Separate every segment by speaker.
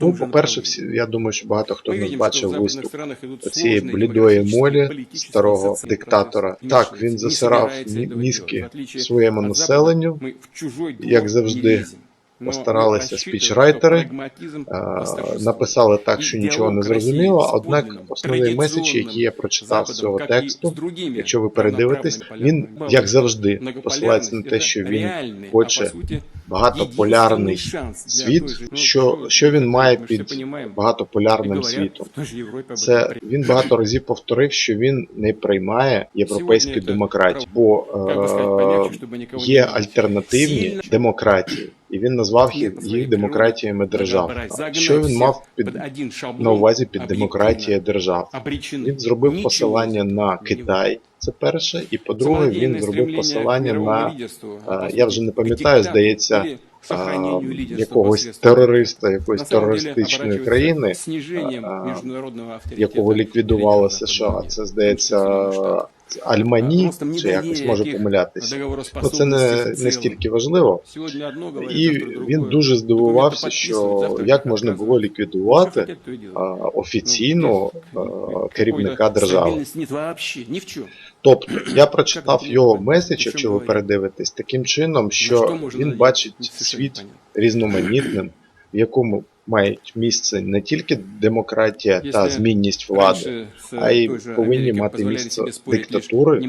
Speaker 1: Ну, по-перше, всі, я думаю, що багато хто не бачив виступ цієї блідої молі старого диктатора. Так, він засирав мі- мізки своєму населенню. як завжди, постаралися спічрайтери, а, написали так, що нічого не зрозуміло. Однак основний меседж, який я прочитав з цього тексту, якщо ви передивитесь, він як завжди посилається на те, що він хоче багатополярний світ, що, що він має під багатополярним світом. Це він багато разів повторив, що він не приймає європейську демократію, бо е, є альтернативні демократії, і він назвав їх, їх демократіями держав. Що він мав під на увазі під демократія держав? Він зробив посилання на Китай. Це перше, і по-друге, він зробив посилання на е, я вже не пам'ятаю, здається, а, якогось терориста, якоїсь терористичної країни, а, якого ліквідували США. Це здається Альмані, чи якось може помилятися. Ну це не, не стільки важливо. І він дуже здивувався, що як можна було ліквідувати а, офіційного а, керівника держави. Тобто я прочитав його меседж, якщо ви передивитесь, таким чином, що він бачить світ різноманітним, в якому мають місце не тільки демократія та змінність влади, а й повинні мати місце диктатури,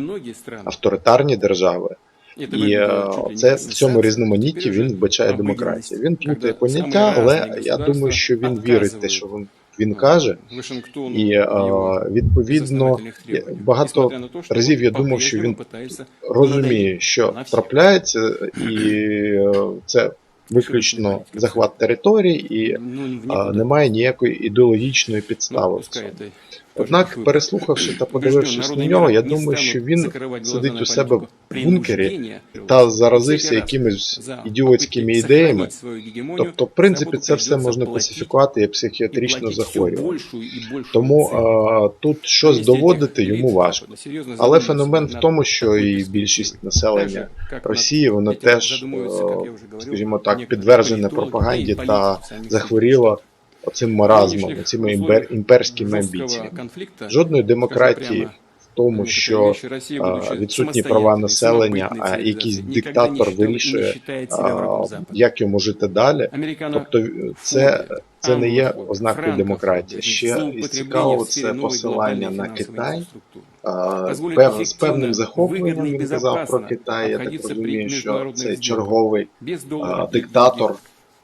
Speaker 1: авторитарні держави. І е, це в цьому різноманітті він вбачає демократію. Він плутає поняття, але я думаю, що він вірить те, що він, він каже. І е, відповідно багато разів я думав, що він розуміє, що трапляється, і е, це виключно захват території, і а, немає ніякої ідеологічної підстави в цьому. Однак, переслухавши та подивившись на нього, я думаю, що він сидить у себе в бункері та заразився якимись ідіотськими ідеями. Тобто, в принципі, це все можна класифікувати як психіатричне захворювання. Тому е, тут щось доводити йому важко. Але феномен в тому, що і більшість населення Росії воно теж, е, скажімо так, підтверджене пропаганді та захворіло оцим маразмом, цими імпер, імперськими амбіціями. Жодної демократії в тому, що а, відсутні права населення, а якийсь диктатор вирішує, як йому жити далі. Тобто це, це не є ознакою демократії. Ще із цікавого це посилання на Китай. Пев, з певним захопленням він казав про Китай. Я так розумію, що це черговий а, диктатор,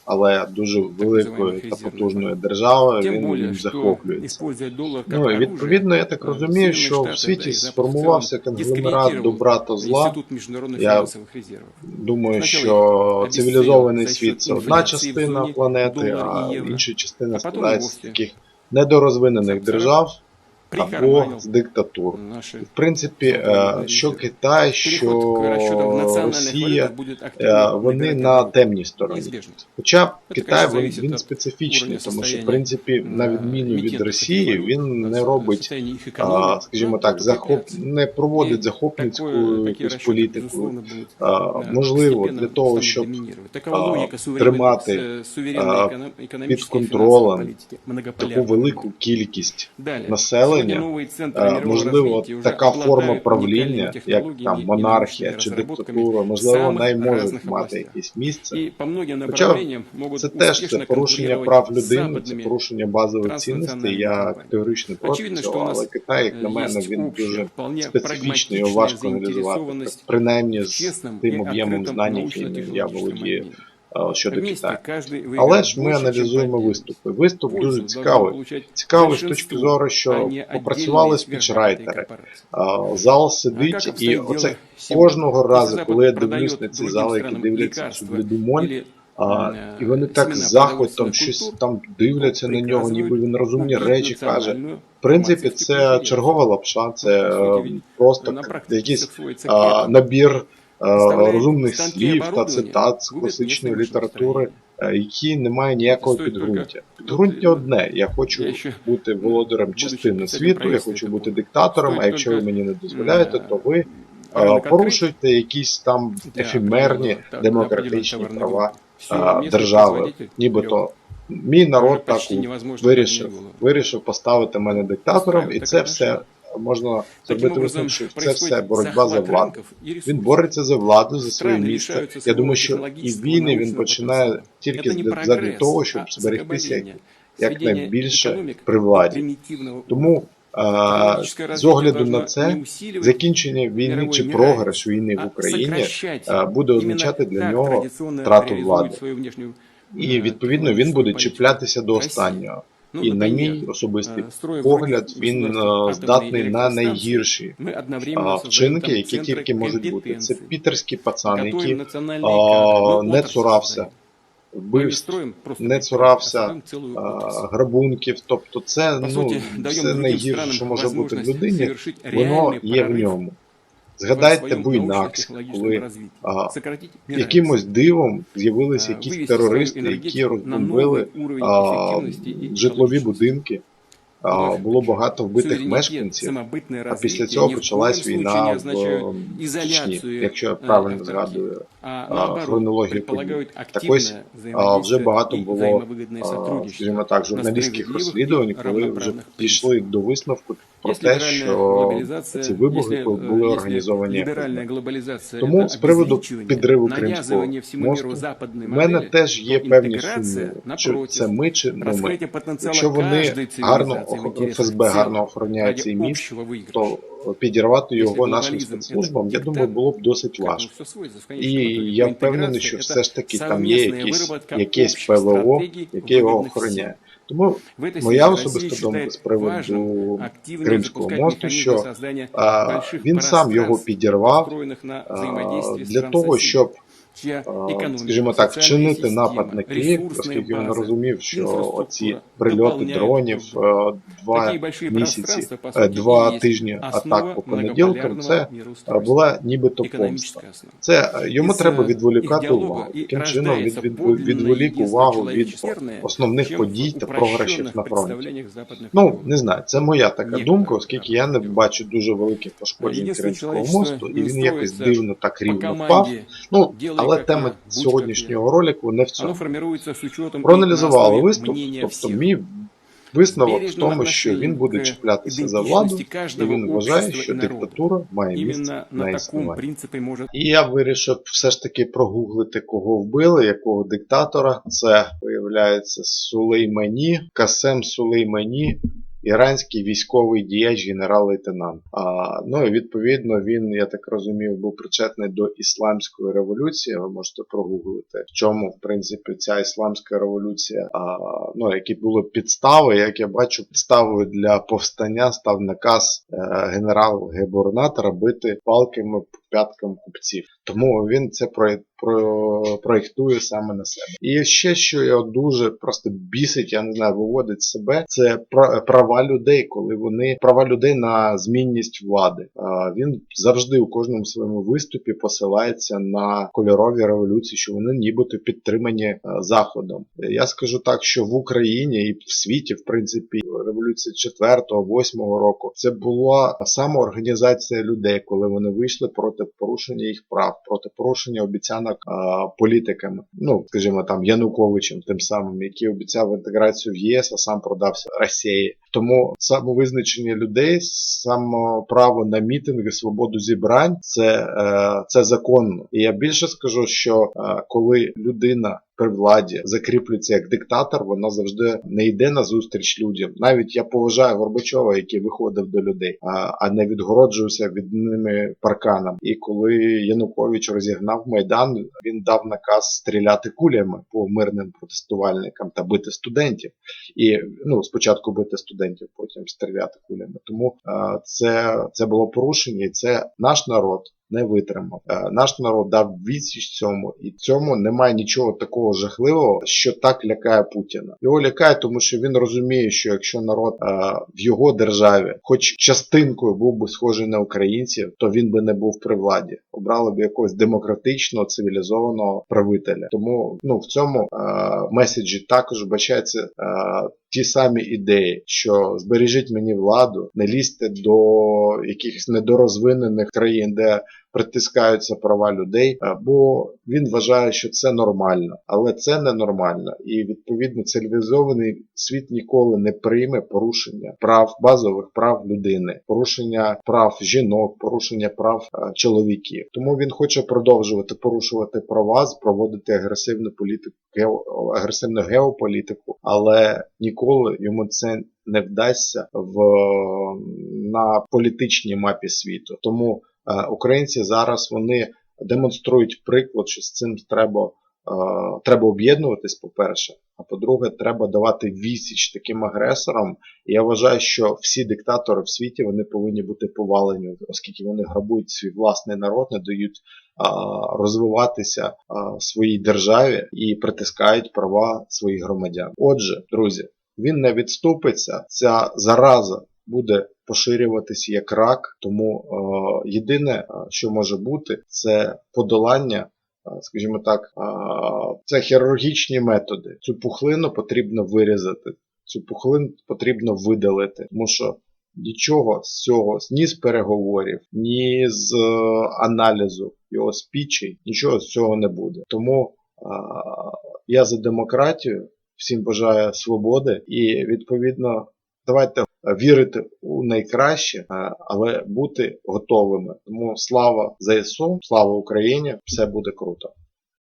Speaker 1: але дуже великої та потужної держави. Він, він захоплюється. Ну і відповідно, я так розумію, що в світі сформувався конгломерат добра та зла. Я Думаю, що цивілізований світ це одна частина планети, а інша частина складається з таких недорозвинених держав або диктатур. В принципі, е, що Китай, що Росія, е, вони на темній стороні. Хоча Китай він, він специфічний, тому що в принципі, на відміну від Росії, він не робить, скажімо так, захоп не проводить захопницьку якусь політику. Можливо, для того, щоб тримати під контролем таку велику кількість населення. Е, можливо, така форма правління, як там монархія чи диктатура, можливо, вона й може мати якесь місце.
Speaker 2: Хоча
Speaker 1: Це теж це порушення прав людини, це порушення базових цінностей. Я категорично проти цього, але Китай, як на мене, він дуже специфічний, його важко аналізувати, принаймні з тим об'ємом знань, яким я володію щодо Китаю. Але ж ми аналізуємо виступи. Виступ дуже цікавий. Цікавий з точки зору, що попрацювали спічрайтери. Зал сидить, і оце кожного разу, коли я дивлюсь на ці зали, які дивляться цю бліду а, і вони так з захватом щось там дивляться на нього, ніби він розумні речі каже. В принципі, це чергова лапша, це е, просто якийсь а, набір розумних слів та цитат з класичної літератури, е, які не мають ніякого підґрунтя. Підґрунтя одне: я хочу бути володарем частини світу, я хочу бути диктатором. А якщо ви мені не дозволяєте, то ви е, порушуєте якісь там ефемерні демократичні права держави, нібито Мій народ так вирішив, вирішив поставити мене диктатором, і це все. можна
Speaker 2: Таким
Speaker 1: зробити
Speaker 2: образом,
Speaker 1: висновок, що це
Speaker 2: происходит
Speaker 1: все боротьба за
Speaker 2: захват
Speaker 1: владу.
Speaker 2: рынков и
Speaker 1: Він
Speaker 2: ресурсов.
Speaker 1: бореться за владу, за своє
Speaker 2: Страны
Speaker 1: місце.
Speaker 2: лишаются
Speaker 1: Я
Speaker 2: своего
Speaker 1: думаю, що і
Speaker 2: технологического,
Speaker 1: війни він
Speaker 2: научного
Speaker 1: починає
Speaker 2: потенциала.
Speaker 1: тільки
Speaker 2: Это не
Speaker 1: для
Speaker 2: прогресс,
Speaker 1: того, щоб
Speaker 2: а
Speaker 1: зберегтися
Speaker 2: закабаление,
Speaker 1: якнайбільше
Speaker 2: сведение
Speaker 1: при
Speaker 2: экономик
Speaker 1: владі.
Speaker 2: до примитивного
Speaker 1: Тому е,
Speaker 2: Технологическое
Speaker 1: з
Speaker 2: развитие
Speaker 1: огляду
Speaker 2: должно
Speaker 1: на це
Speaker 2: не усиливать
Speaker 1: закінчення війни
Speaker 2: мировой
Speaker 1: чи
Speaker 2: неравенство,
Speaker 1: програш війни в
Speaker 2: а
Speaker 1: Україні
Speaker 2: сокращать
Speaker 1: е, буде
Speaker 2: Именно
Speaker 1: означати для
Speaker 2: так
Speaker 1: нього
Speaker 2: традиционно
Speaker 1: втрату
Speaker 2: реализует
Speaker 1: влади.
Speaker 2: свою внешнюю,
Speaker 1: І
Speaker 2: е,
Speaker 1: відповідно він
Speaker 2: свою
Speaker 1: буде
Speaker 2: політику.
Speaker 1: чіплятися до
Speaker 2: Росія.
Speaker 1: останнього.
Speaker 2: Ну,
Speaker 1: І на
Speaker 2: например,
Speaker 1: мій особистий
Speaker 2: э, строя
Speaker 1: погляд,
Speaker 2: вроде
Speaker 1: він
Speaker 2: государства
Speaker 1: е, здатний
Speaker 2: атомной
Speaker 1: на
Speaker 2: электростанции,
Speaker 1: найгірші
Speaker 2: мы одновременно
Speaker 1: а,
Speaker 2: создаем
Speaker 1: вчинки,
Speaker 2: там
Speaker 1: які
Speaker 2: центры
Speaker 1: тільки можуть бути. Це
Speaker 2: компетенции,
Speaker 1: пітерські пацани,
Speaker 2: готовим
Speaker 1: які
Speaker 2: национальные
Speaker 1: а,
Speaker 2: кадры. Мы
Speaker 1: не
Speaker 2: отрасль
Speaker 1: цурався
Speaker 2: создаем. Мы не
Speaker 1: вбивств,
Speaker 2: строим просто
Speaker 1: не
Speaker 2: предприятия, а
Speaker 1: цурався
Speaker 2: создаем целую
Speaker 1: а,
Speaker 2: отрасль.
Speaker 1: грабунків. Тобто, це
Speaker 2: По
Speaker 1: ну
Speaker 2: суті, даємо
Speaker 1: все
Speaker 2: другим
Speaker 1: найгірше,
Speaker 2: странам
Speaker 1: що може бути в
Speaker 2: возможность
Speaker 1: людині,
Speaker 2: совершить
Speaker 1: воно
Speaker 2: реальный
Speaker 1: є в
Speaker 2: прорыв
Speaker 1: ньому. Згадайте буйнакс, коли а, якимось дивом з'явилися якісь терористи, які розбомбили а, житлові будинки. А, було багато вбитих мешканців. А після цього почалась війна в е, Чечні, якщо я
Speaker 2: э,
Speaker 1: правильно згадую
Speaker 2: а
Speaker 1: а,
Speaker 2: наоборот
Speaker 1: хронологію подій.
Speaker 2: предполагают
Speaker 1: Так ось
Speaker 2: активное
Speaker 1: а, вже
Speaker 2: взаимодействие
Speaker 1: багато
Speaker 2: и
Speaker 1: було,
Speaker 2: взаимовыгодное
Speaker 1: а,
Speaker 2: сотрудничество.
Speaker 1: скажімо так, журналістських
Speaker 2: справедливих
Speaker 1: розслідувань,
Speaker 2: і
Speaker 1: коли вже
Speaker 2: равноправних
Speaker 1: дійшли до висновку про
Speaker 2: Если
Speaker 1: те,
Speaker 2: либеральная
Speaker 1: що
Speaker 2: глобализация,
Speaker 1: ці вибухи
Speaker 2: если,
Speaker 1: були
Speaker 2: э, если
Speaker 1: організовані.
Speaker 2: либеральная глобализация
Speaker 1: Тому
Speaker 2: это
Speaker 1: з приводу
Speaker 2: обезличивание,
Speaker 1: підриву Кримського
Speaker 2: навязывание всему миру
Speaker 1: мосту
Speaker 2: западной
Speaker 1: в мене
Speaker 2: модели,
Speaker 1: теж є
Speaker 2: то
Speaker 1: певні
Speaker 2: інтеграція,
Speaker 1: сумніви, чи
Speaker 2: напротив,
Speaker 1: це ми чи не ми.
Speaker 2: раскрытие потенциала
Speaker 1: Якщо вони
Speaker 2: каждой
Speaker 1: гарно
Speaker 2: цивилизации в
Speaker 1: ох-
Speaker 2: интересах
Speaker 1: ФСБ
Speaker 2: всех
Speaker 1: гарно охороняє
Speaker 2: ради
Speaker 1: цей міст,
Speaker 2: общего выигрыша.
Speaker 1: то підірвати
Speaker 2: Якщо
Speaker 1: його нашим
Speaker 2: глобалізм
Speaker 1: спецслужбам,
Speaker 2: це
Speaker 1: я
Speaker 2: диктат,
Speaker 1: думаю, було б досить
Speaker 2: Как, ну,
Speaker 1: важко.
Speaker 2: всё сводится в
Speaker 1: І
Speaker 2: конечном итоге.
Speaker 1: я
Speaker 2: То
Speaker 1: впевнений,
Speaker 2: интеграция
Speaker 1: що
Speaker 2: это
Speaker 1: все ж таки там є
Speaker 2: совместная
Speaker 1: якісь,
Speaker 2: выработка
Speaker 1: якесь
Speaker 2: общих
Speaker 1: ПВО,
Speaker 2: стратегій,
Speaker 1: яке його
Speaker 2: вигідних
Speaker 1: охороняє.
Speaker 2: всім.
Speaker 1: Тому
Speaker 2: В этой
Speaker 1: моя
Speaker 2: связи
Speaker 1: особиста
Speaker 2: Россия
Speaker 1: думка
Speaker 2: считает
Speaker 1: з приводу
Speaker 2: важным активнее
Speaker 1: Кримського
Speaker 2: запускать
Speaker 1: мосту,
Speaker 2: механизмы
Speaker 1: що
Speaker 2: создания
Speaker 1: а,
Speaker 2: больших
Speaker 1: він сам його
Speaker 2: пространств,
Speaker 1: підірвав
Speaker 2: построенных на
Speaker 1: а,
Speaker 2: взаимодействии
Speaker 1: для
Speaker 2: стран
Speaker 1: того,
Speaker 2: соседей,
Speaker 1: щоб
Speaker 2: чья
Speaker 1: а,
Speaker 2: экономика,
Speaker 1: скажімо так,
Speaker 2: социальная
Speaker 1: вчинити
Speaker 2: система,
Speaker 1: напад на Київ,
Speaker 2: ресурсная
Speaker 1: оскільки він
Speaker 2: база,
Speaker 1: розумів, що
Speaker 2: інфраструктура
Speaker 1: оці прильоти
Speaker 2: дополняють
Speaker 1: дронів
Speaker 2: друг друга.
Speaker 1: е, два
Speaker 2: Такие большие
Speaker 1: місяці,
Speaker 2: пространства, по
Speaker 1: е,
Speaker 2: сути,
Speaker 1: два
Speaker 2: и есть
Speaker 1: тижні
Speaker 2: основа
Speaker 1: атак по понеділкам,
Speaker 2: многополярного
Speaker 1: це е,
Speaker 2: мироустройства.
Speaker 1: була нібито помста.
Speaker 2: Экономическая основа.
Speaker 1: Це е, йому
Speaker 2: Із,
Speaker 1: треба
Speaker 2: е,
Speaker 1: відволікати
Speaker 2: із діалогу
Speaker 1: увагу.
Speaker 2: і
Speaker 1: Таким чином від,
Speaker 2: рождається
Speaker 1: від,
Speaker 2: подлинне
Speaker 1: відволік
Speaker 2: єдинство
Speaker 1: увагу від
Speaker 2: чоловічесне,
Speaker 1: основних
Speaker 2: чим
Speaker 1: подій
Speaker 2: в
Speaker 1: та програшів
Speaker 2: упрощенных
Speaker 1: на фронті.
Speaker 2: представлениях западних
Speaker 1: Ну,
Speaker 2: народів.
Speaker 1: не знаю, це моя така
Speaker 2: Ні,
Speaker 1: думка,
Speaker 2: так,
Speaker 1: оскільки
Speaker 2: так,
Speaker 1: я не
Speaker 2: так.
Speaker 1: бачу дуже великих пошкоджень
Speaker 2: Єдине
Speaker 1: Кримського
Speaker 2: чоловічество
Speaker 1: мосту, і
Speaker 2: не
Speaker 1: він якось
Speaker 2: строїться
Speaker 1: дивно так
Speaker 2: По
Speaker 1: рівно впав.
Speaker 2: команді
Speaker 1: Ну,
Speaker 2: «делай
Speaker 1: але тема сьогоднішнього ролику не в цьому. Проаналізували виступ, тобто мій висновок в тому, що він буде чіплятися за владу, і він вважає, що диктатура має місце на існування. І я вирішив все ж таки прогуглити, кого вбили, якого диктатора. Це виявляється Сулеймані, Касем Сулеймані, іранський військовий діяч, генерал-лейтенант. Ну і відповідно він, я так розумів, був причетний до ісламської революції. Ви можете прогуглити, в чому в принципі ця ісламська революція, а, ну які були підстави. Як я бачу, підставою для повстання став наказ е, генерал-геборнатора бити палками п'яткам купців. Тому він це про, про, проєктує саме на себе. І ще що його дуже просто бісить, я не знаю, виводить себе, це пра- права людей, коли вони права людей на змінність влади. Він завжди у кожному своєму виступі посилається на кольорові революції, що вони нібито підтримані заходом. Я скажу так, що в Україні і в світі, в принципі, революція 4-8 року це була самоорганізація людей, коли вони вийшли проти порушення їх прав, проти порушення обіцянок а, політиками. Ну, скажімо, там Януковичем, тим самим, який обіцяв інтеграцію в ЄС, а сам продався Росії. Тому самовизначення людей, само право на мітинги, свободу зібрань це, е, це законно. І я більше скажу, що е, коли людина при владі закріплюється як диктатор, вона завжди не йде на зустріч людям. Навіть я поважаю Горбачова, який виходив до людей, а, не відгороджувався від ними парканом. І коли Янукович розігнав майдан, він дав наказ стріляти кулями по мирним протестувальникам та бити студентів. І ну спочатку бити студентів, потім стріляти кулями. Тому це, це було порушення, і це наш народ не витримав. Е, Наш народ дав відсіч цьому, і цьому немає нічого такого жахливого, що так лякає Путіна. Його лякає, тому що він розуміє, що якщо народ е, в його державі, хоч частинкою був би схожий на українців, то він би не був при владі. Обрали б якогось демократичного, цивілізованого правителя. Тому ну в цьому е, меседжі також бачаться е, ті самі ідеї, що збережіть мені владу, не лізьте до якихось недорозвинених країн, де притискаються права людей, е, бо він вважає, що це нормально, але це ненормально. І відповідно цивілізований світ ніколи не прийме порушення прав базових прав людини, порушення прав жінок, порушення прав е, чоловіків. Тому він хоче продовжувати порушувати права, проводити агресивну політику, агресивну геополітику, але ніколи йому це не вдасться в на політичній мапі світу. Тому е, українці зараз вони демонструють приклад, що з цим треба, е, треба об'єднуватись, по-перше. А по-друге, треба давати відсіч таким агресорам. І я вважаю, що всі диктатори в світі вони повинні бути повалені, оскільки вони грабують свій власний народ, не дають розвиватися своїй державі і притискають права своїх громадян. Отже, друзі, він не відступиться. Ця зараза буде поширюватись як рак. Тому е, єдине, е, що може бути, це подолання. е, Скажімо так, це хірургічні методи. Цю пухлину потрібно вирізати, цю пухлину потрібно видалити, тому що нічого з цього, ні з переговорів, ні з аналізу його спічей, нічого з цього не буде. Тому я за демократію, всім бажаю свободи і відповідно давайте вірити у найкраще, е, але бути готовими. Тому слава ЗСУ, слава Україні, все буде круто.